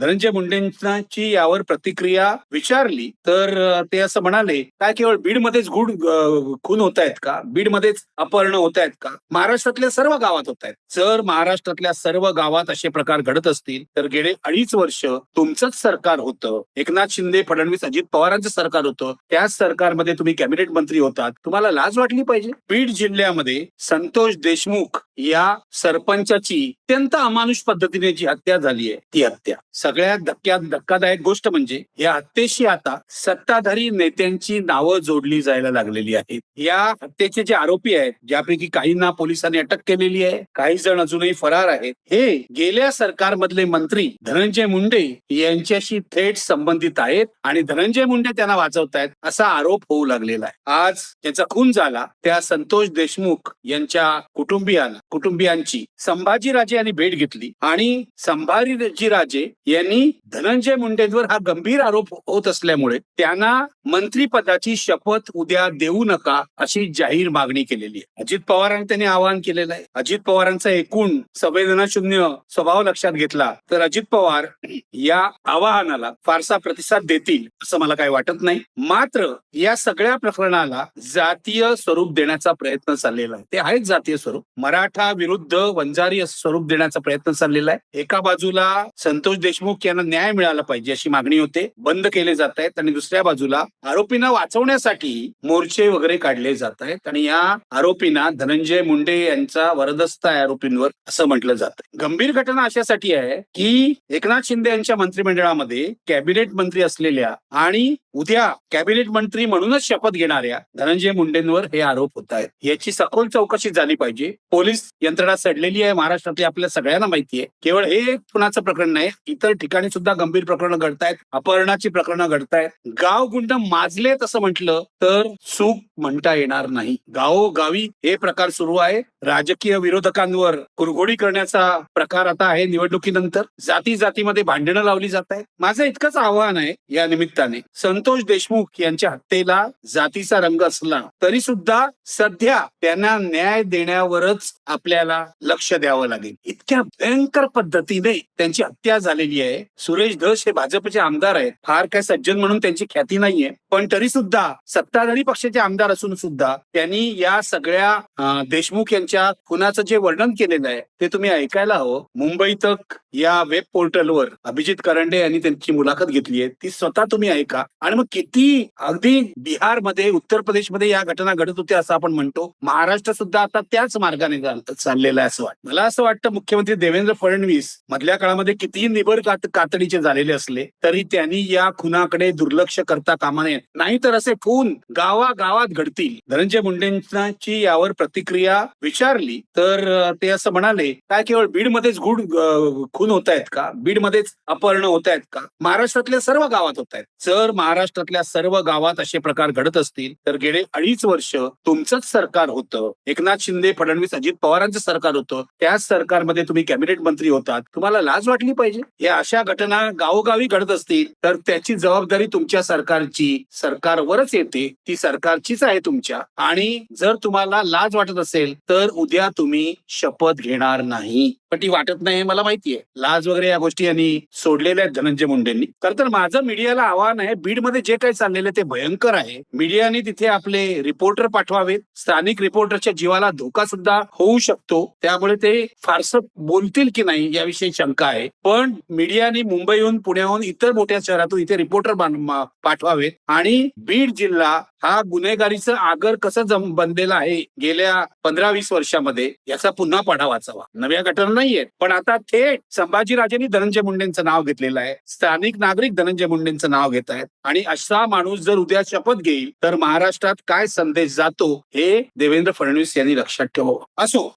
धनंजय मुंडेंची यावर प्रतिक्रिया विचारली तर ते असं म्हणाले काय केवळ बीडमध्येच गुड खून होत आहेत का? बीडमध्येच अपहरण होत आहेत का? महाराष्ट्रातल्या सर्व गावात होत आहेत जर महाराष्ट्रातल्या सर्व गावात असे प्रकार घडत असतील तर गेले अडीच वर्ष तुमचंच सरकार होतं. एकनाथ शिंदे फडणवीस अजित पवारांचं सरकार होतं. त्याच सरकारमध्ये तुम्ही कॅबिनेट मंत्री होतात. तुम्हाला लाज वाटली पाहिजे? बीड जिल्ह्यामध्ये संतोष देशमुख या सरपंचाची अत्यंत अमानुष पद्धतीने जी हत्या झाली आहे ती हत्या. सगळ्यात धक्क्यात धक्कादायक गोष्ट म्हणजे या हत्येशी आता सत्ताधारी नेत्यांची नावं जोडली जायला लागलेली आहेत. या हत्येचे जे आरोपी आहेत ज्यापैकी काहींना पोलिसांनी अटक केलेली आहे काही जण अजूनही फरार आहेत हे गेल्या सरकारमधले मंत्री धनंजय मुंडे यांच्याशी थेट संबंधित आहेत आणि धनंजय मुंडे त्यांना वाचवतायत असा आरोप होऊ लागलेला आहे. आज त्याचा खून झाला त्या संतोष देशमुख यांच्या कुटुंबियांना. कुटुंबियांची संभाजीराजे यांनी भेट घेतली आणि संभाजी राजे यांनी धनंजय मुंडेंवर हा गंभीर आरोप होत असल्यामुळे त्यांना मंत्रीपदाची शपथ उद्या देऊ नका अशी जाहीर मागणी केलेली आहे. अजित पवारांनी त्यांनी आवाहन केलेलं आहे. अजित पवारांचा एकूण संवेदनाशून्य स्वभाव लक्षात घेतला तर अजित पवार या आवाहनाला फारसा प्रतिसाद देतील असं मला काही वाटत नाही. मात्र या सगळ्या प्रकरणाला जातीय स्वरूप देण्याचा प्रयत्न चाललेला आहे. ते आहेच जातीय स्वरूप. मराठा विरुद्ध वंजारी असं स्वरूप देण्याचा प्रयत्न चाललेला आहे. एका बाजूला संतोष देशमुख यांना न्याय मिळाला पाहिजे अशी मागणी होते बंद केले जात आहेत. आणि दुसऱ्या बाजूला आरोपींना वाचवण्यासाठी मोर्चे वगैरे काढले जात आहेत. आणि या आरोपींना धनंजय मुंडे यांचा वरदस्त आहे आरोपींवर असं म्हटलं जातं गंभीर घटना अशासाठी आहे की एकनाथ शिंदे यांच्या मंत्रिमंडळामध्ये कॅबिनेट मंत्री असलेल्या आणि उद्या कॅबिनेट मंत्री म्हणूनच शपथ घेणाऱ्या धनंजय मुंडेंवर हे आरोप होत आहेत. याची सखोल चौकशी झाली पाहिजे. पोलीस यंत्रणा सडलेली आहे. महाराष्ट्रातली आपल्या सगळ्यांना माहिती आहे. केवळ हे एक खुनाचं प्रकरण नाही इतर ठिकाणी सुद्धा गंभीर प्रकरणं घडतायत अपहरणाची प्रकरणं घडतायत. गाव गुंड माजले तसं म्हटलं तर चूक म्हणता येणार नाही. गावोगावी हे प्रकार सुरू आहे. राजकीय विरोधकांवर कुरघोडी करण्याचा प्रकार आता आहे निवडणुकीनंतर. जाती जातीमध्ये भांडणं लावली जात आहेत. माझं इतकंच आव्हान आहे या निमित्ताने. संतोष देशमुख यांच्या हत्येला जातीचा रंग असला तरी सुद्धा सध्या त्यांना न्याय देण्यावरच आपल्याला लक्ष द्यावं लागेल. इतक्या भयंकर पद्धतीने त्यांची हत्या झालेली आहे. सुरेश धस हे भाजपचे आमदार आहेत. फार काय सज्जन म्हणून त्यांची ख्याती नाहीये. पण तरी सुद्धा सत्ताधारी पक्षाचे आमदार असून सुद्धा त्यांनी या सगळ्या देशमुख यांच्या खुनाचं जे वर्णन केलेलं आहे ते तुम्ही ऐकायला हवं. मुंबई तक या वेब पोर्टलवर अभिजित करंडे यांनी त्यांची मुलाखत घेतली आहे. ती स्वतः तुम्ही ऐका. आणि मग किती अगदी बिहारमध्ये उत्तर प्रदेशमध्ये या घटना घडत होत्या असं आपण म्हणतो. महाराष्ट्र सुद्धा आता त्याच मार्गाने चाललेला आहे असं वाटतं. मला असं वाटतं मुख्यमंत्री देवेंद्र फडणवीस मधल्या काळामध्ये कितीही निबर कात कातडीचे झालेले असले तरी त्यांनी या खुनाकडे दुर्लक्ष करता कामा नये. नाहीतर असे खून गावागावात घडतील. धनंजय मुंडेंची यावर प्रतिक्रिया विचारली तर ते असं म्हणाले काय केवळ बीडमध्येच गुड खून होत आहेत का? बीडमध्येच अपहरण होत आहेत का? महाराष्ट्रातल्या सर्व गावात होत आहेत. जर महाराष्ट्रातल्या सर्व गावात असे प्रकार घडत असतील तर गेले अडीच वर्ष तुमचंच सरकार होतं. एकनाथ शिंदे फडणवीस अजित पवारांचं सरकार होतं. त्याच सरकारमध्ये तुम्ही कॅबिनेट मंत्री होतात. तुम्हाला लाज वाटली पाहिजे? या अशा घटना गावोगावी घडत असतील तर त्याची जबाबदारी तुमच्या सरकारची सरकारवरच येते. ती सरकारचीच आहे तुमच्या. आणि जर तुम्हाला लाज वाटत असेल तर उद्या तुम्ही शपथ घेणार नाही. पण ती वाटत नाही हे मला माहितीये. लाज वगैरे या गोष्टी यांनी सोडलेल्या आहेत धनंजय मुंडेंनी. खरं तर माझं मीडियाला आव्हान आहे बीडमध्ये जे काही चाललेलं आहे ते भयंकर आहे. मीडियाने तिथे आपले रिपोर्टर पाठवावेत. स्थानिक रिपोर्टरच्या जीवाला धोका सुद्धा होऊ शकतो. त्यामुळे ते फारसं बोलतील की नाही याविषयी शंका आहे. पण मीडियाने मुंबईहून पुण्याहून इतर मोठ्या शहरातून इथे रिपोर्टर पाठवावेत. आणि बीड जिल्हा हा गुन्हेगारीचं आगर कसं जम बनलेलं आहे गेल्या पंधरा वीस वर्षामध्ये याचा पुन्हा पाढा वाचावा. नव्या घटना नाहीयेत पण आता थेट संभाजीराजेंनी धनंजय मुंडेंचं नाव घेतलेलं आहे. स्थानिक नागरिक धनंजय मुंडेंचं नाव घेत आहेत. आणि असा माणूस जर उद्या शपथ घेईल तर महाराष्ट्रात काय संदेश जातो हे देवेंद्र फडणवीस यांनी लक्षात ठेवावं. असो